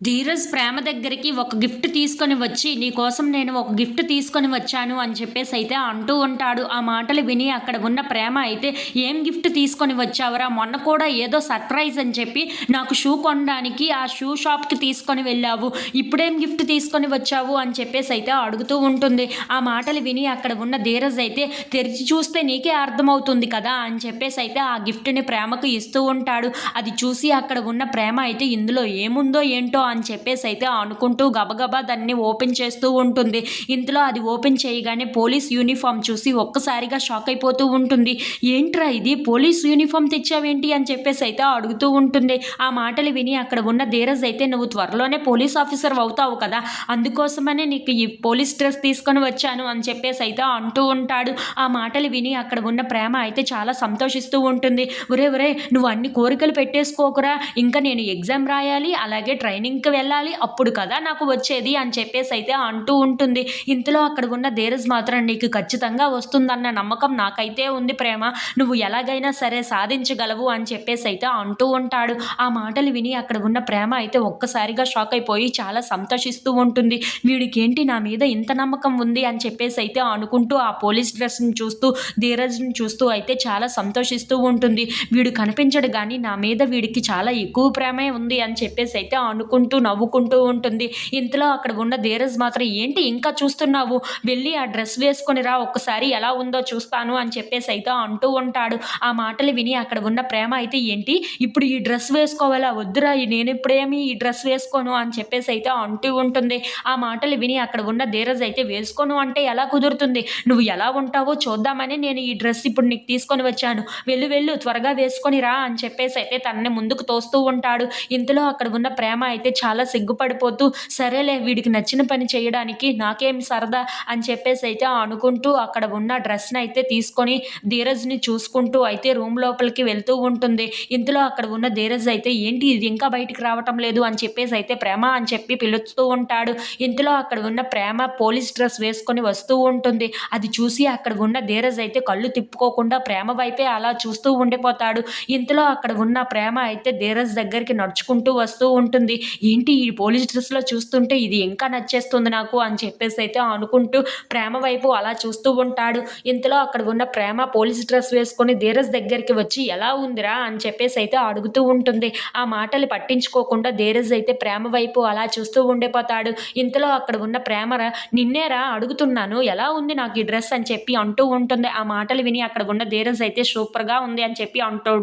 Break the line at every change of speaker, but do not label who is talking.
ధీరజ్ ప్రేమ దగ్గరికి ఒక గిఫ్ట్ తీసుకొని వచ్చి నీ కోసం నేను ఒక గిఫ్ట్ తీసుకొని వచ్చాను అని చెప్పేసి అయితే అంటూ ఉంటాడు. ఆ మాటలు విని అక్కడ ఉన్న ప్రేమ అయితే ఏం గిఫ్ట్ తీసుకొని వచ్చావురా? మొన్న కూడా ఏదో సర్ప్రైజ్ అని చెప్పి నాకు షూ కొనడానికి ఆ షూ షాప్కి తీసుకొని వెళ్ళావు. ఇప్పుడేం గిఫ్ట్ తీసుకొని వచ్చావు? అని చెప్పేసి అయితే అడుగుతూ ఉంటుంది. ఆ మాటలు విని అక్కడ ఉన్న ధీరజ్ అయితే తెరిచి చూస్తే నీకే అర్థమవుతుంది కదా అని చెప్పేసి అయితే ఆ గిఫ్ట్ని ప్రేమకు ఇస్తూ ఉంటాడు. అది చూసి అక్కడ ఉన్న ప్రేమ అయితే ఇందులో ఏముందో ఏంటో అని చెప్పేసి అయితే అనుకుంటూ గబగబా దాన్ని ఓపెన్ చేస్తూ ఉంటుంది. ఇంతలో అది ఓపెన్ చేయగానే పోలీస్ యూనిఫామ్ చూసి ఒక్కసారిగా షాక్ అయిపోతూ ఉంటుంది. ఏంట్రా ఇది? పోలీస్ యూనిఫామ్ తెచ్చావేంటి? అని చెప్పేసి అయితే అడుగుతూ ఉంటుంది. ఆ మాటలు విని అక్కడ ఉన్న ధీరజ్ అయితే నువ్వు త్వరలోనే పోలీస్ ఆఫీసర్ అవుతావు కదా. అందుకోసమనే నీకు ఈ పోలీస్ డ్రెస్ తీసుకొని వచ్చాను అని చెప్పేసి అయితే అంటూ ఉంటాడు. ఆ మాటలు విని అక్కడ ఉన్న ప్రేమ అయితే చాలా సంతోషిస్తూ ఉంటుంది. ఒరే ఒరే నువ్వు అన్ని కోరికలు పెట్టేసుకోకురా. ఇంకా నేను ఎగ్జామ్ రాయాలి అలాగే ట్రైనింగ్ ఇంక వెళ్ళాలి అప్పుడు కదా నాకు వచ్చేది అని చెప్పేసి అయితే అంటూ ఉంటుంది. ఇంతలో అక్కడ ఉన్న ధీరజ్ మాత్రం నీకు ఖచ్చితంగా వస్తుందన్న నమ్మకం నాకైతే ఉంది ప్రేమ. నువ్వు ఎలాగైనా సరే సాధించగలవు అని చెప్పేసి అయితే అంటూ ఉంటాడు. ఆ మాటలు విని అక్కడ ఉన్న ప్రేమ అయితే ఒక్కసారిగా షాక్ అయిపోయి చాలా సంతోషిస్తూ ఉంటుంది. వీడికి ఏంటి నా మీద ఇంత నమ్మకం ఉంది అని చెప్పేసి అయితే అనుకుంటూ ఆ పోలీస్ డ్రెస్ని చూస్తూ ధీరజ్ని చూస్తూ అయితే చాలా సంతోషిస్తూ ఉంటుంది. వీడు కనిపించడు కానీ నా మీద వీడికి చాలా ఎక్కువ ప్రేమే ఉంది అని చెప్పేసి అయితే అనుకుంటూ నవ్వుకుంటూ ఉంటుంది. ఇంతలో అక్కడ ఉన్న ధీరజ్ మాత్రం ఏంటి ఇంకా చూస్తున్నావు? వెళ్ళి ఆ డ్రెస్ వేసుకొని రా ఒక్కసారి ఎలా ఉందో చూస్తాను అని చెప్పేసి అయితే అంటూ ఉంటాడు. ఆ మాటలు విని అక్కడ ఉన్న ప్రేమ అయితే ఏంటి? ఇప్పుడు ఈ డ్రెస్ వేసుకోవాలా? వద్దురా నేను ఇప్పుడేమి ఈ డ్రెస్ వేసుకోను అని చెప్పేసి అయితే అంటూ ఉంటుంది. ఆ మాటలు విని అక్కడ ఉన్న ధీరజ్ అయితే వేసుకోను అంటే ఎలా కుదురుతుంది? నువ్వు ఎలా ఉంటావో చూద్దామని నేను ఈ డ్రెస్ ఇప్పుడు నీకు తీసుకొని వచ్చాను. వెళ్ళు వెళ్ళు త్వరగా వేసుకొని రా అని చెప్పేసి అయితే తనని ముందుకు తోస్తూ ఉంటాడు. ఇంతలో అక్కడ ఉన్న ప్రేమ అయితే చాలా సిగ్గుపడిపోతూ సరేలే వీడికి నచ్చిన పని చేయడానికి నాకేం సరదా అని చెప్పేసి అయితే అనుకుంటూ అక్కడ ఉన్న డ్రెస్ని అయితే తీసుకొని ధీరజ్ని చూసుకుంటూ అయితే రూమ్ లోపలికి వెళ్తూ ఉంటుంది. ఇంతలో అక్కడ ఉన్న ధీరజ్ అయితే ఏంటి ఇది ఇంకా బయటికి రావటం లేదు అని చెప్పేసి అయితే ప్రేమ అని చెప్పి పిలుస్తూ ఉంటాడు. ఇంతలో అక్కడ ఉన్న ప్రేమ పోలీస్ డ్రెస్ వేసుకొని వస్తూ ఉంటుంది. అది చూసి అక్కడ ఉన్న ధీరజ్ అయితే కళ్ళు తిప్పుకోకుండా ప్రేమ వైపే అలా చూస్తూ ఉండిపోతాడు. ఇంతలో అక్కడ ఉన్న ప్రేమ అయితే ధీరజ్ దగ్గరికి నడుచుకుంటూ వస్తూ ఉంటుంది. ఏంటి ఈ పోలీస్ డ్రెస్లో చూస్తుంటే ఇది ఇంకా నచ్చేస్తుంది నాకు అని చెప్పేసి అయితే అనుకుంటూ ప్రేమ వైపు అలా చూస్తూ ఉంటాడు. ఇంతలో అక్కడ ఉన్న ప్రేమ పోలీస్ డ్రెస్ వేసుకొని ధీరజ్ దగ్గరికి వచ్చి ఎలా ఉందిరా? అని చెప్పేసి అయితే అడుగుతూ ఉంటుంది. ఆ మాటలు పట్టించుకోకుండా ధీరజ్ అయితే ప్రేమ వైపు అలా చూస్తూ ఉండిపోతాడు. ఇంతలో అక్కడ ఉన్న ప్రేమరా నిన్నేరా అడుగుతున్నాను. ఎలా ఉంది నాకు ఈ డ్రెస్? అని చెప్పి అంటూ ఉంటుంది. ఆ మాటలు విని అక్కడ ఉన్న ధీరజ్ అయితే సూపర్గా ఉంది అని చెప్పి అంటూ